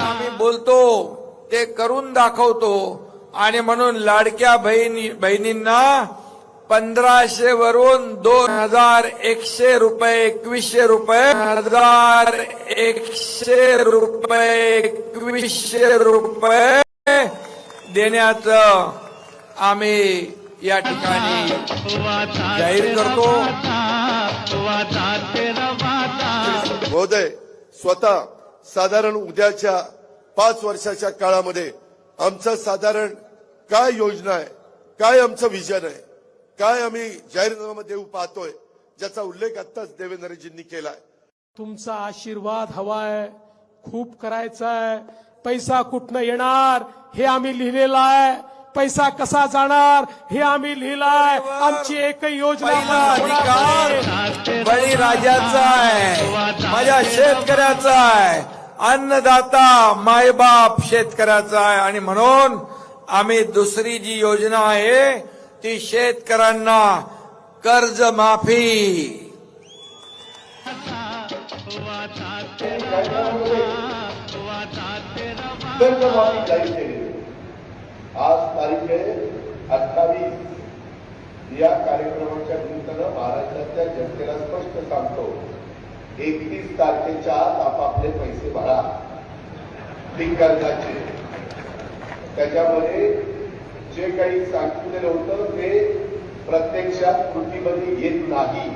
आम्ही बोलतो ते करून दाखवतो आणि म्हणून लाडक्या बहिणी बहिणींना पंधराशे वरून दोन हजार एकशे रुपये एकवीसशे रुपये हजार एकशे रुपये एकवीसशे रुपये देण्याचं आम्ही या ठिकाणी जाहीर करतो. महोदय स्वतः साधारण उद्याच्या पाच वर्षाच्या काळामध्ये आमचं साधारण काय योजना आहे? काय आमचं विजन आहे? काय आम्ही जाहीरनामा देऊ पाहतोय? ज्याचा उल्लेख आत्ताच देवेंद्रजींनी केलाय तुमचा आशीर्वाद हवाय खूप करायचाय पैसा कुठनं येणार हे आम्ही लिहिलेलं आहे. पैसा कसा जाणार हे आम्ही लिहिलाय आमची एकही योजना अधिकार. बळीराजाचा आहे माझ्या शेतकऱ्याचा आहे अन्नदाता मायबाप शेतकऱ्याचा आहे आणि म्हणून आम्ही दुसरी जी योजना आहे ती शेतकऱ्यांना कर्ज माफी वाचा तेरा आज तारीख आहे अठ्ठावीस. या कार्यक्रमाच्या निमित्तानं महाराष्ट्रातल्या जनतेला स्पष्ट सांगतो एकतीस तारखेच्या आत आपापले पैसे भरा. कर्जाचे त्याच्यामध्ये जे काही सांगितलेलं होतं ते प्रत्यक्षात कृतीमध्ये येत नाही.